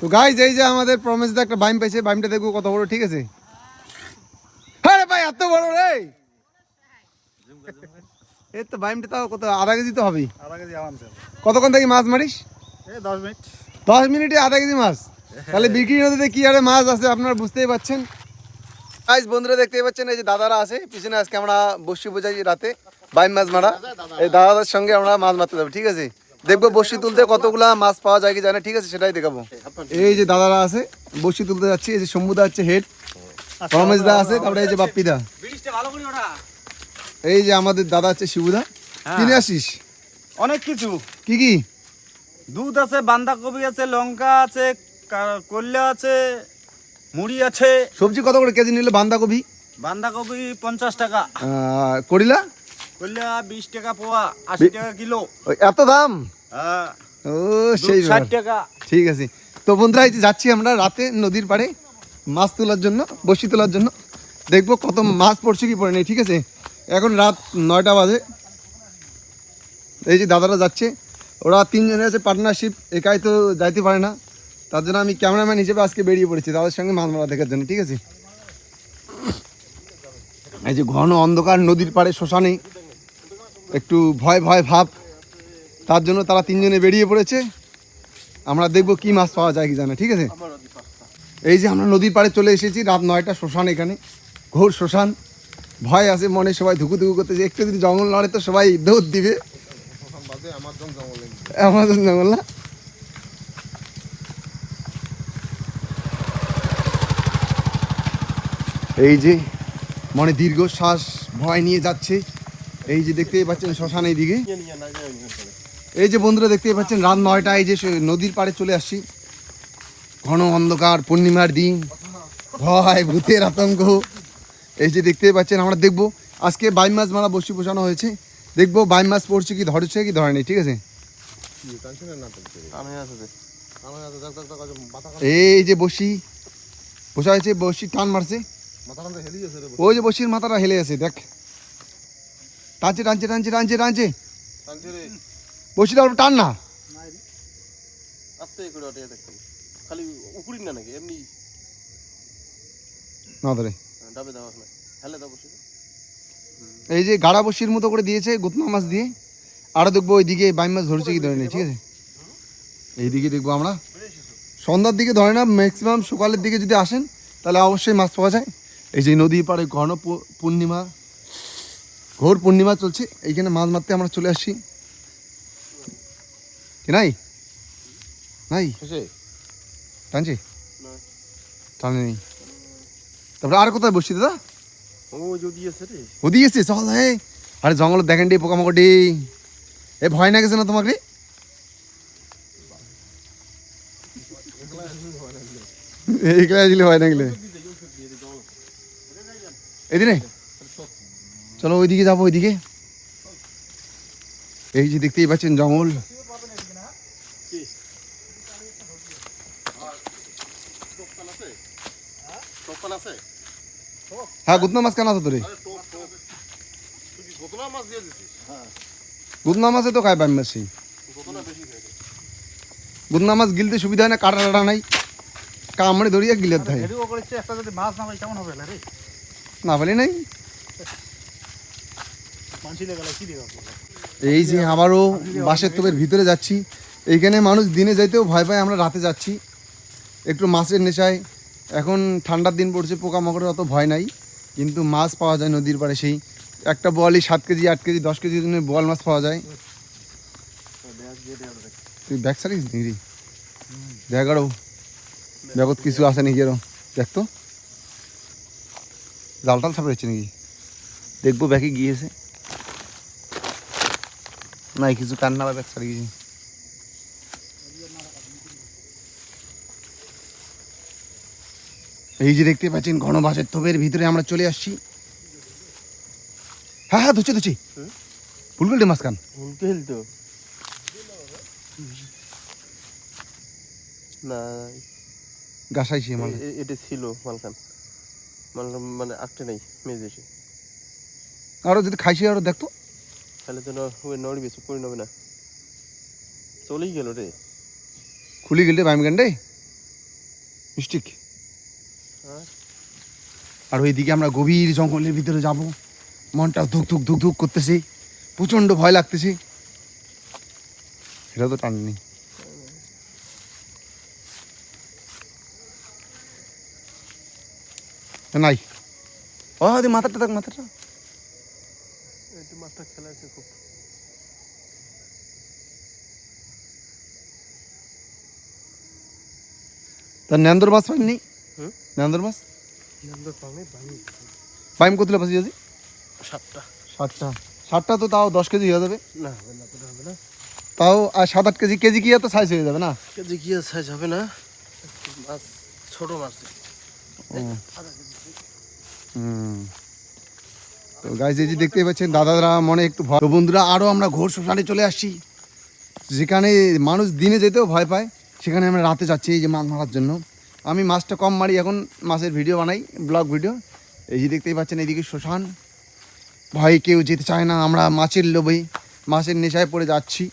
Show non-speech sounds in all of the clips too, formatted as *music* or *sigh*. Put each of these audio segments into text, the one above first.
তো গাইজ এই যে আমাদের প্রমেশ দা একটা বাইম পেয়েছে বাইমটা দেখব কত বড় ঠিক আছে? আরে ভাই এত বড় রে! এই তো বাইমটা তাও কত আধা কেজি তো হবেই। আধা কেজি আরামসে কতক্ষণ থেকে মাছ মারিস? দশ মিনিট। দশ মিনিটে আধা কেজি মাছ? তাহলে বিক্রি নদীতে কি আরে মাছ আছে আপনারা বুঝতেই পাচ্ছেন? আজ বন্ধুরা দেখতেই পাচ্ছেন এই যে দাদারা আছে পিছনে আজকে আমরা বসি বোঝাই রাতে বাইম মাছ মারা। এই দাদাদের সঙ্গে আমরা মাছ মারতে যাব ঠিক আছে? দেখব বসি তুলতে কতগুলা মাছ পাওয়া যায় কি জানে ঠিক আছে সেটাই দেখাবো। এই যে দাদারা আছে বসি তুলতে যাচ্ছি এই যে শম্ভুদা হচ্ছে হেড রমেশ দা আছে তারপরে এই যে বাপ্পি দা এই যে আমাদের দাদা হচ্ছে শিবুদা। কিনে আসিস? অনেক কিছু। কি কি? দুধ আছে বাঁধাকপি আছে লঙ্কা আছে কল্যা আছে মুড়ি আছে। সবজি কত করে কেজি নিলে বাঁধাকপি? বাঁধাকপি পঞ্চাশ টাকা। করিলা? টাকা পোয়া টাকা কিলো। এত দাম? হ্যাঁ। ও সেই। টাকা। ঠিক আছে। তো বন্ধুরা এই যাচ্ছি আমরা রাতে নদীর পাড়ে মাছ তোলার জন্য বসি তোলার জন্য। দেখব কত মাছ পড়ছে কি পড়ে নেই ঠিক আছে? এখন রাত নয়টা বাজে। এই যে দাদারা যাচ্ছে ওরা তিনজনে আছে পার্টনারশিপ একাই তো যাইতে পারে না। তার জন্য আমি ক্যামেরাম্যান হিসেবে আজকে বেরিয়ে পড়েছি তাদের সঙ্গে মাছ মারা দেখার জন্য ঠিক আছে? এই যে ঘন অন্ধকার নদীর পাড়ে শ্মশানে একটু ভয় ভয় ভাব। তার জন্য তারা তিনজনে বেরিয়ে পড়েছে। আমরা দেখব কি মাছ পাওয়া যায় কি জানে, ঠিক আছে? এই যে আমরা নদীর পাড়ে চলে এসেছি, রাত নয়টা শ্মশান এখানে। ঘোর শ্মশান। ভয় আছে মনে সবাই ধুকু ধুকু করতে যে একটু যদি জঙ্গল নড়ে তো সবাই দৌড় দিবে। আমাজন জঙ্গল না? এই যে মনে দীর্ঘ শ্বাস ভয় নিয়ে যাচ্ছে। এই যে দেখতেই পাচ্ছেন শ্মশান এই দিকে এই যে বন্ধুরা দেখতেই পাচ্ছেন রাত নয়টা এই যে নদীর পাড়ে চলে আসছি। ঘন অন্ধকার পূর্ণিমার দিন। ভয় ভূতের আতঙ্ক। এই যে দেখতেই পাচ্ছেন আমরা দেখব। আজকে বাইম মাছ মারা বসি বসানো হয়েছে। দেখব বাইম মাছ পড়ছে কি ধরেছে কি ধরেনি ঠিক আছে? এই যে বসি। বসা হয়েছে বসি টান মারছে। ওই যে বসির মাথাটা হেলে আছে দেখ। টানছে টানছে টানছে টানছে টানছে। বসিটা অল্প টান না। আস্তে করে ওটা দেখুন খালি। উকুড়ি না নাকি? এমনি। না ধরে। ডাবে দেওয়া না হেলে দাও বসে এই যে গাড়া বসির মতো করে দিয়েছে গুতমা মাছ দিয়ে। আরও দেখব ওইদিকে বাইম মাছ ধরেছে কি ধরে নেই ঠিক আছে? এইদিকে দেখব আমরা। সন্ধ্যার দিকে ধরে না ম্যাক্সিমাম সকালের দিকে যদি আসেন তাহলে অবশ্যই মাছ পাওয়া যায়। এই যে নদী পাড়ে ঘন পূর্ণিমা। ঘোর পূর্ণিমা চলছে এইখানে মাছ মারতে আমরা চলে আসছি। কি নাই? নাই? টানছে। টানে নেই তারপরে আর কোথায় বসছি দাদা? ওদিকে এসছে চল হে। আরে জঙ্গলে দেখেন ডি পোকামাকড়ি এ ভয় না গেছে না তোমাকে? এইগুলা আসলে ভয় না গেলে এদিনে চলো ওইদিকে যাব ওইদিকে। এই যে দেখতেই পাচ্ছেন জঙ্গল। হ্যাঁ গুদনা মাছ কেন আছে তোরে? গুদনা মাছে তো খায় বেশি। খেয়ে গুদনা মাছ গিলতে সুবিধা হয় না কাটা টাটা নাই। কামড়ে ধরিয়া গিলের মাছ না বলি নাই? এই যে আবারও বাসের তোপের ভিতরে যাচ্ছি। এইখানে মানুষ দিনে যাইতেও ভয় পায়, আমরা রাতে যাচ্ছি। একটু মাছের নেশায়। এখন ঠান্ডার দিন পড়ছে, পোকামাকড়ের অত ভয় নাই। কিন্তু মাছ পাওয়া যায় নদীর পাড়ে সেই। একটা বোয়ালি সাত কেজি, আট কেজি, দশ কেজি ওজনের বোয়াল মাছ পাওয়া যায়। তুই ব্যাগ সারিস নাকি দেখ আরও। ব্যাগত কিছু আছে নাকি আরও? দেখ তো। জাল টাল ছাপড়েছে নাকি? দেখব ব্যাগে গিয়েছে। নাই কিছু কান্না বা ব্যাগ সারি গেছে এই যে দেখতে পাচ্ছেন ঘন বাসের তোপের ভিতরে আমরা চলে আসছি। হ্যাঁ হ্যাঁ ধুচ্ছি ধুচ্ছি ফুলগুলি মাছ কান হুলকে হিলতো না গাছাইছি মানে এটা ছিল মালখান। মালখান মানে আটটে নেই মেজে এসে। আরও যদি খাইছি আরও দেখতো। তাহলে তো নড়বি চুপ করে নেবে না। চলেই গেল রে। খুলি গেলে বাইম গান্ডে? মিষ্টিক? হ্যাঁ। আর ওইদিকে আমরা গভীর জঙ্গলের ভিতরে যাব। মনটা ধুক ধুক ধুক ধুক করতেছে। প্রচণ্ড ভয় লাগতেছে। এটা তো টান নেই। নাই। ও দি মাথাটা দেখ মাথাটা। মাছটা খেলাচ্ছে খুব। তা ন্যান্দর মাছ পাইনি? ন্যান্দর মাছ? বানি পাইম কত পাচ্ছি যদি সাতটা। ষাটটা ষাটটা তো তাও দশ কেজি হয়ে যাবে। না হবে না করে হবে না। তাও আর সাত আট কেজি কেজি কি তো সাইজ হয়ে যাবে না? কেজি কি সাইজ হবে না? মাছ ছোট মাছ। হুম। তো গাইজ এই যে দেখতে পাচ্ছেন, দাদারা মনে একটু ভয় বন্ধুরা আরও আমরা ঘোর শ্মশানে চলে আসছি। যেখানে মানুষ দিনে যেতেও ভয় পায়, সেখানে আমরা রাতে যাচ্ছি এই যে মাছ মারার জন্য। আমি মাছটা কম মারি, এখন মাছের ভিডিও বানাই ব্লগ ভিডিও এই যে দেখতেই পাচ্ছেন, এইদিকে শ্মশান। ভয়ে কেউ যেতে চায় না, আমরা মাছের লোভে, মাছের নেশায় পড়ে যাচ্ছি।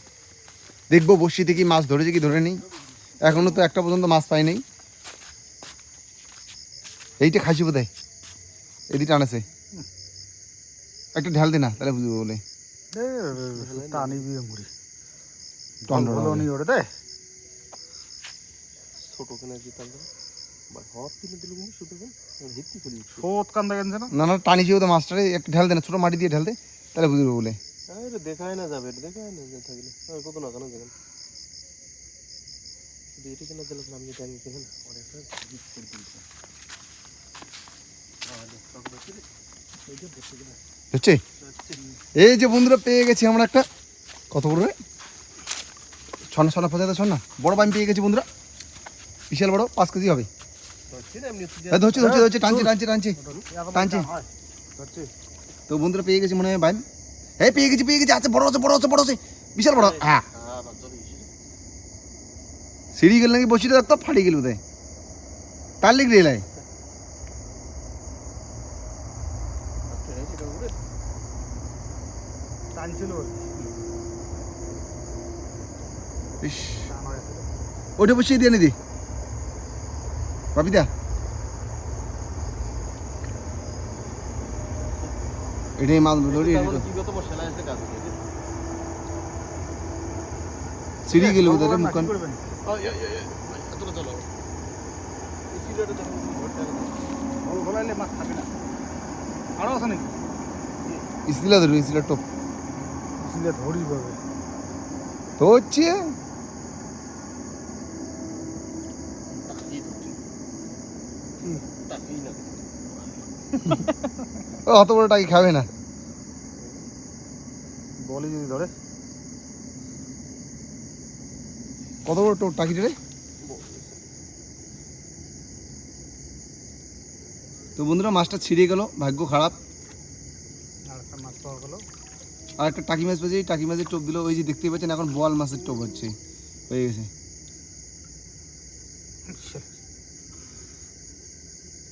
দেখব বসি থেকে মাছ ধরেছে কি ধরে নেই এখনও তো একটা পর্যন্ত মাছ পাই নাই এইটা খাইছি বোধ হয় এদিকে টানেছে। একটু ঢাল দে না তাহলে বুঝব বলে। টানি বিয়ে মুড়ি। টন টন দে। ছোট কিনে না না না টানিছি তো মাছটারে একটু ঢাল দে না ছোটো মাটি দিয়ে ঢাল দে তাহলে বুঝব বলে। আরে দেখায় না যাবে দেখায় না থাকলে। আর কত না কেন দেখেন শুধু এটা কিনা দিলাম আমি কিনে অনেকটা করে দিয়েছে হচ্ছে এই যে বন্ধুরা, পেয়ে গেছি আমরা একটা, কত বড় রে? ছনা ছনা পঁচাতে না বড় বাইম পেয়ে গেছি বন্ধুরা। বিশাল বড়, পাঁচ কেজি হবে। ধরছি ধরছি ধরছি, টানছি টানছি টানছি টানছি। তো বন্ধুরা, পেয়ে গেছি মনে হয় বাইম এই পেয়ে গেছি পেয়ে গেছি, আছে, বড় আছে বড় আছে বড় আছে। বিশাল বড় হ্যাঁ। হ্যাঁ সিঁড়ি গেলে নাকি বসিতে রাখতো ফাটি গেল বোধ তার লিখ রেলাই আচ্ছা এই যেটা উড়ে টানছিল ইস ওটা বসিয়ে দিয়ে নিদি পাবিদা এটাই মাছ ধরি মানে সিঁড়ি গেল বোধ রে মুখান ইসিলা ধরবি ইসিলা টপ সিলে ধরি পাবে ধরছি? অত বড় টাকি খাবে না। বলি যদি ধরে। কত বড় টোপ টাকি রে? তো বন্ধুরা মাছটা ছিঁড়ে গেল ভাগ্য খারাপ। আর একটা মাছ পাওয়া গেল। আর একটা টাকি মাছ পেয়েছি টাকি মাছের টোপ দিল ওই যে দেখতেই পাচ্ছেন এখন বল মাছের টোপ হচ্ছে হয়ে গেছে।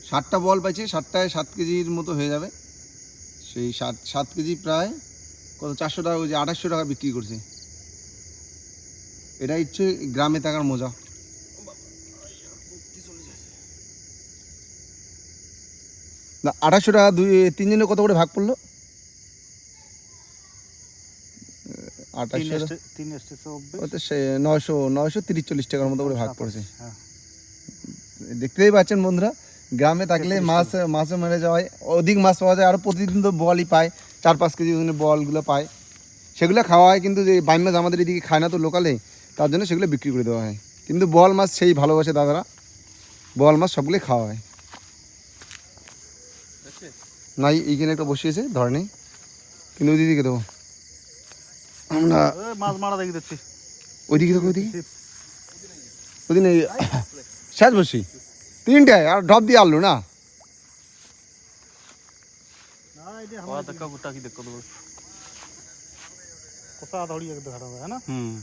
ষাটটা বল পাইছে ষাটটায় সাত কেজির মতো হয়ে যাবে। সেই সাত সাত কেজি প্রায় কত চারশো টাকা ওই যে আঠাশশো টাকা বিক্রি করছে। এটা হচ্ছে গ্রামে থাকার মজা। না আঠাশশো টাকা দুই তিনজনে কত করে ভাগ পড়ল? আঠাশশো ওতে সে নয়শো নয়শো তিরিশ চল্লিশ টাকার মতো করে ভাগ পড়েছে। হ্যাঁ। দেখতেই পাচ্ছেন বন্ধুরা গ্রামে থাকলে মাছ মাছও মেরে যাওয়ায় অধিক মাছ পাওয়া যায় আর প্রতিদিন তো বলই পায় চার পাঁচ কেজি ওজনের বলগুলো পায়। সেগুলো খাওয়া হয় কিন্তু যে বাইম মাছ আমাদের এদিকে খায় না তো লোকালে তার জন্য সেগুলো বিক্রি করে দেওয়া হয়। কিন্তু বল মাছ সেই ভালোবাসে দাদারা বল মাছ সবগুলোই খাওয়া হয়। নাই এইখানে একটা বসিয়েছে ধরে নেই। কিন্তু ওই দিকে দেবো। আমরা মাছ মারা দেখি দিচ্ছি ওইদিকে দেখো ওইদিকে। ওদিন এই *coughs* শেষ বসি। তিনটায় আর ডব দিয়ে আনলো না? কোথা ধরি একদম হ্যাঁ হুম।